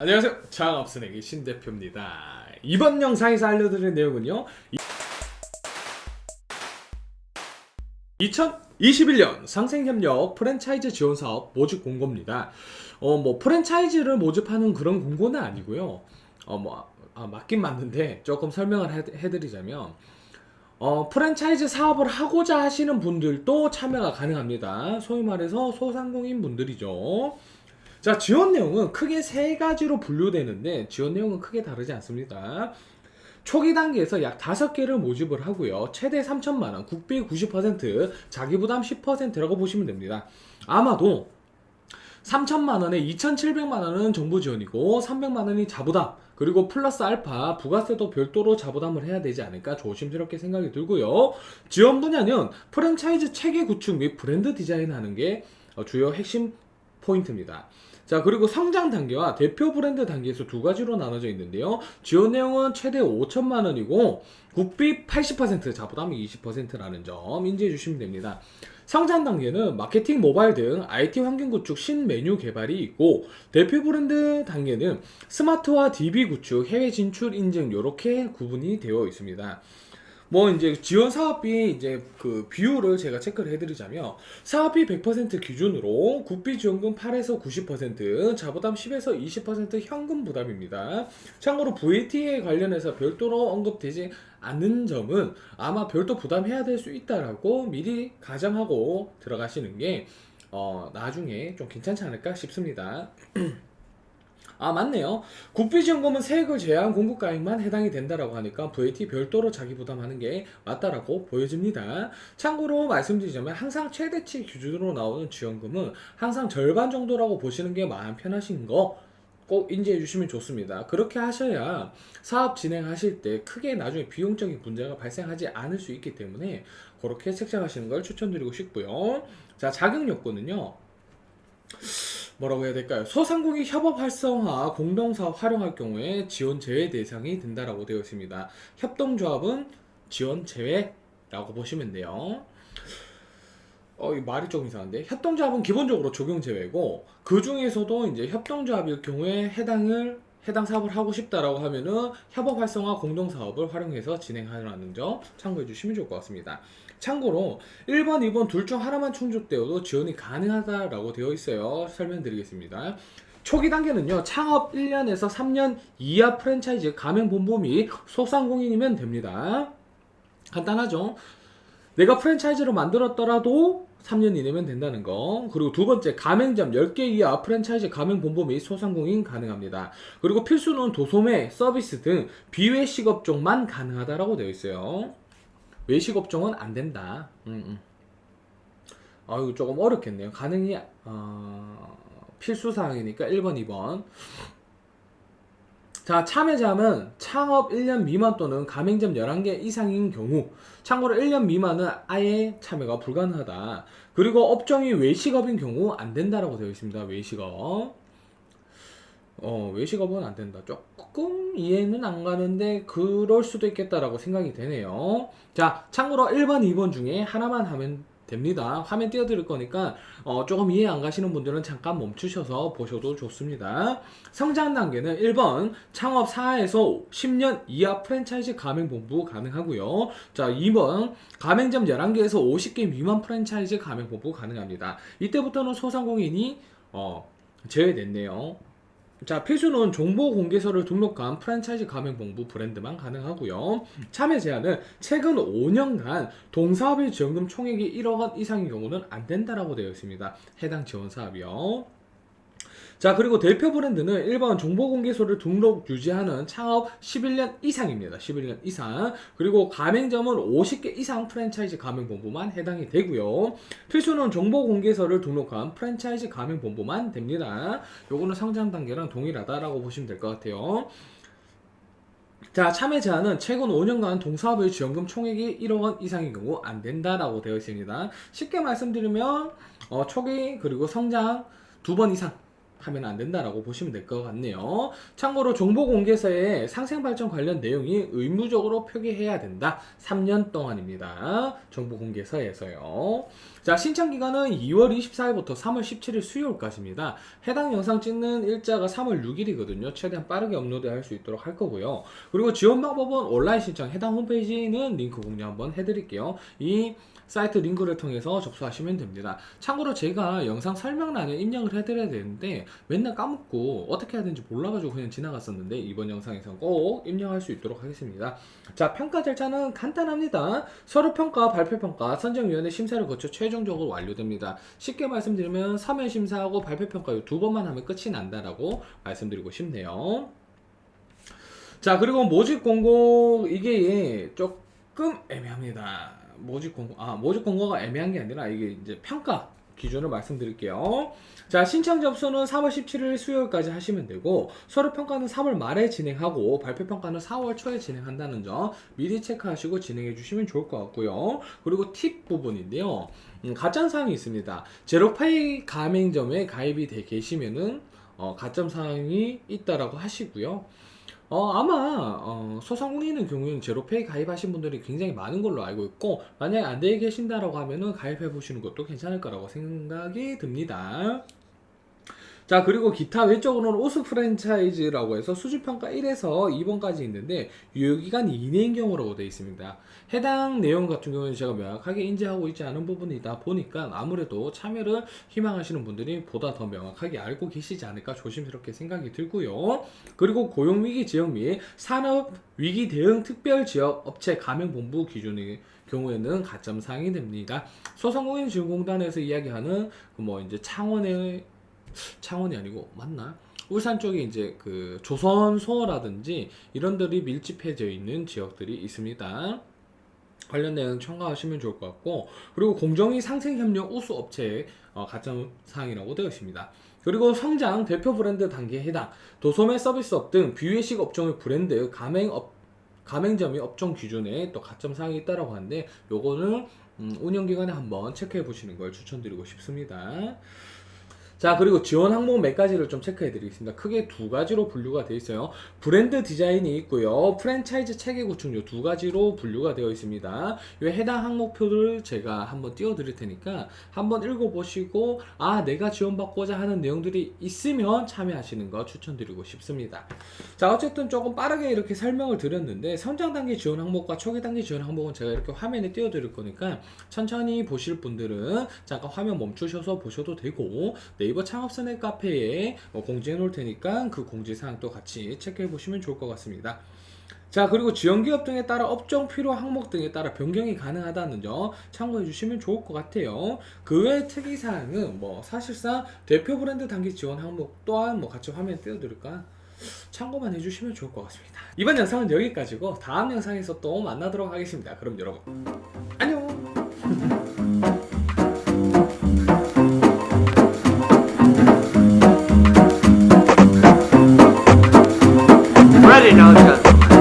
안녕하세요. 장업순에게 신 대표입니다. 이번 영상에서 알려드릴 내용은요. 2021년 상생협력 프랜차이즈 지원 사업 모집 공고입니다. 어, 뭐 프랜차이즈를 모집하는 그런 공고는 아니고요. 어, 뭐 아, 맞긴 맞는데 조금 설명을 해, 해드리자면 어, 프랜차이즈 사업을 하고자 하시는 분들도 참여가 가능합니다. 소위 말해서 소상공인 분들이죠. 자, 지원 내용은 크게 세 가지로 분류되는데 지원 내용은 크게 다르지 않습니다. 초기 단계에서 약 5개를 모집을 하고요. 최대 3천만 원, 국비 90%, 자기 부담 10%라고 보시면 됩니다. 아마도 3천만 원에 2,700만 원은 정부 지원이고 300만 원이 자부담 그리고 플러스 알파 부가세도 별도로 자부담을 해야 되지 않을까 조심스럽게 생각이 들고요. 지원 분야는 프랜차이즈 체계 구축 및 브랜드 디자인하는 게 어, 주요 핵심 포인트입니다. 자, 그리고 성장 단계와 대표 브랜드 단계에서 두 가지로 나눠져 있는데요. 지원 내용은 최대 5천만 원이고 국비 80% 자부담이 20%라는 점 인지해 주시면 됩니다. 성장 단계는 마케팅, 모바일 등 IT 환경 구축 신 메뉴 개발이 있고 대표 브랜드 단계는 스마트화 DB 구축, 해외 진출 인증 이렇게 구분이 되어 있습니다. 뭐 이제 지원 사업비 이제 그 비율을 제가 체크를 해드리자면 사업비 100% 기준으로 국비 지원금 8에서 90% 자부담 10에서 20% 현금 부담입니다. 참고로 VT에 관련해서 별도로 언급되지 않는 점은 아마 별도 부담해야 될 수 있다라고 미리 가정하고 들어가시는 게 어, 나중에 좀 괜찮지 않을까 싶습니다. 아 맞네요. 국비지원금은 세액을 제외한 공급가액만 해당이 된다라고 하니까 VAT 별도로 자기 부담하는 게 맞다라고 보여집니다. 참고로 말씀드리자면 항상 최대치 기준으로 나오는 지원금은 항상 절반 정도라고 보시는 게 마음 편하신 거. 꼭 인지해 주시면 좋습니다. 그렇게 하셔야 사업 진행하실 때 크게 나중에 비용적인 문제가 발생하지 않을 수 있기 때문에 그렇게 책정하시는 걸 추천드리고 싶고요. 자, 자격 요건은요. 뭐라고 해야 될까요? 소상공인 협업 활성화 공동사업 활용할 경우에 지원 제외 대상이 된다라고 되어 있습니다. 협동조합은 지원 제외라고 보시면 돼요. 어, 이 말이 좀 이상한데? 협동조합은 기본적으로 적용 제외고, 그 중에서도 이제 협동조합일 경우에 해당을, 해당 사업을 하고 싶다라고 하면은 협업 활성화 공동 사업을 활용해서 진행하라는 점 참고해 주시면 좋을 것 같습니다. 참고로 1번, 2번 둘 중 하나만 충족되어도 지원이 가능하다라고 되어 있어요. 설명드리겠습니다. 초기 단계는요, 창업 1년에서 3년 이하 프랜차이즈 가맹본부 및 소상공인이면 됩니다. 간단하죠? 내가 프랜차이즈를 만들었더라도 3년 이내면 된다는 거. 그리고 두 번째, 가맹점 10개 이하 프랜차이즈 가맹 본부 및 소상공인 가능합니다. 그리고 필수는 도소매, 서비스 등 비외식 업종만 가능하다라고 되어 있어요. 외식 업종은 안 된다. 음, 음. 아, 이거 조금 어렵겠네요. 가능이, 어, 필수 사항이니까 1번, 2번. 자, 참여자는 창업 1년 미만 또는 가맹점 11개 이상인 경우, 참고로 1년 미만은 아예 참여가 불가능하다. 그리고 업종이 외식업인 경우 안 된다라고 되어 있습니다. 외식업. 어, 외식업은 안 된다. 조금 이해는 안 가는데 그럴 수도 있겠다라고 생각이 되네요. 자, 참고로 1번, 2번 중에 하나만 하면 됩니다. 화면 띄워드릴 거니까 어, 조금 이해 안 가시는 분들은 잠깐 멈추셔서 보셔도 좋습니다. 성장 단계는 1번 창업 4에서 10년 이하 프랜차이즈 가맹본부 가능하고요. 자, 2번 가맹점 11개에서 50개 미만 프랜차이즈 가맹본부 가능합니다. 이때부터는 소상공인이 어, 제외됐네요. 자, 필수는 정보 공개서를 등록한 프랜차이즈 가맹본부 브랜드만 가능하고요. 참여 제한은 최근 5년간 동사업의 지원금 총액이 1억 원 이상인 경우는 안 된다라고 되어 있습니다. 해당 지원 사업이요. 자, 그리고 대표 브랜드는 1번 정보공개소를 등록 유지하는 창업 11년 이상입니다. 11년 이상. 그리고 가맹점은 50개 이상 프랜차이즈 가맹본부만 해당이 되고요. 필수는 정보공개서를 등록한 프랜차이즈 가맹본부만 됩니다. 요거는 성장 단계랑 동일하다라고 보시면 될 것 같아요. 자, 참여 제한은 최근 5년간 동사업의 지원금 총액이 1억 원 이상인 경우 안 된다라고 되어 있습니다. 쉽게 말씀드리면 어, 초기 그리고 성장 두 번 이상 하면 안 된다라고 보시면 될 것 같네요. 참고로 정보공개서에 상생발전 관련 내용이 의무적으로 표기해야 된다. 3년 동안입니다. 정보공개서에서요. 자, 신청 기간은 2월 24일부터 3월 17일 수요일까지입니다. 해당 영상 찍는 일자가 3월 6일이거든요. 최대한 빠르게 업로드할 수 있도록 할 거고요. 그리고 지원 방법은 온라인 신청 해당 홈페이지는 링크 공유 한번 해드릴게요. 이 사이트 링크를 통해서 접수하시면 됩니다. 참고로 제가 영상 설명란에 입력을 해드려야 되는데 맨날 까먹고 어떻게 해야 되는지 몰라가지고 그냥 지나갔었는데 이번 영상에서 꼭 입력할 수 있도록 하겠습니다. 자 평가 절차는 간단합니다. 서류 평가, 발표 평가, 선정위원회 심사를 거쳐 최종적으로 완료됩니다. 쉽게 말씀드리면 서면 심사하고 발표 평가 이 두 번만 하면 끝이 난다라고 말씀드리고 싶네요. 자 그리고 모집 공고 이게 조금 애매합니다. 모집 공고 아 모집 공고가 애매한 게 아니라 이게 이제 평가 기준을 말씀드릴게요. 자 신청 접수는 3월 17일 수요일까지 하시면 되고 서류 평가는 3월 말에 진행하고 발표 평가는 4월 초에 진행한다는 점 미리 체크하시고 진행해 주시면 좋을 것 같고요. 그리고 팁 부분인데요. 음, 가점 사항이 있습니다. 제로페이 가맹점에 가입이 돼 계시면은 어, 가점 사항이 있다라고 하시고요. 어, 아마 어, 소상공인의 경우에는 제로페이 가입하신 분들이 굉장히 많은 걸로 알고 있고 만약에 안 되게 계신다라고 하면은 가입해 보시는 것도 괜찮을 거라고 생각이 듭니다. 자 그리고 기타 외적으로는 우수 프랜차이즈라고 해서 수주평가 1에서 2번까지 있는데 유효기간이 2年 경우라고 되어 있습니다. 해당 내용 같은 경우는 제가 명확하게 인지하고 있지 않은 부분이다 보니까 아무래도 참여를 희망하시는 분들이 보다 더 명확하게 알고 계시지 않을까 조심스럽게 생각이 들고요. 그리고 고용위기 지역 및 산업위기 대응 특별지역 업체 가맹본부 기준의 경우에는 가점 사항이 됩니다. 소상공인 지원공단에서 이야기하는 그 뭐 이제 창원의 창원이 아니고 맞나? 울산 쪽에 이제 그 조선소라든지 이런 들이 밀집해져 있는 지역들이 있습니다. 관련 내용 첨가하시면 좋을 것 같고 그리고 공정위 상생협력 우수 업체의 어, 가점 사항이라고 되어 있습니다. 그리고 성장 대표 브랜드 단계에 해당 도소매 서비스업 등 비외식 업종의 브랜드 가맹업 가맹점이 업종 기준에 또 가점 사항이 있다라고 하는데 요거는 음, 운영 기간에 한번 체크해 보시는 걸 추천드리고 싶습니다. 자 그리고 지원 항목 몇 가지를 좀 체크해 드리겠습니다. 크게 두 가지로 분류가 되어 있어요. 브랜드 디자인이 있고요. 프랜차이즈 체계 구축 요두 가지로 분류가 되어 있습니다. 이 해당 항목표를 제가 한번 띄워 드릴 테니까 한번 읽어 보시고 아 내가 지원받고자 하는 내용들이 있으면 참여하시는 거 추천드리고 싶습니다. 자 어쨌든 조금 빠르게 이렇게 설명을 드렸는데 성장 단계 지원 항목과 초기 단계 지원 항목은 제가 이렇게 화면에 띄워 드릴 거니까 천천히 보실 분들은 잠깐 화면 멈추셔서 보셔도 되고 네 이버 창업선의 카페에 어, 공지해 놓을 테니까 그 공지사항도 같이 체크해 보시면 좋을 것 같습니다. 자 그리고 지원기업 등에 따라 업종 필요 항목 등에 따라 변경이 가능하다는 점 참고해 주시면 좋을 것 같아요. 그 외 특이사항은 뭐 사실상 대표 브랜드 단기 지원 항목 또한 뭐 같이 화면 띄워드릴까 참고만 해주시면 좋을 것 같습니다. 이번 영상은 여기까지고 다음 영상에서 또 만나도록 하겠습니다. 그럼 여러분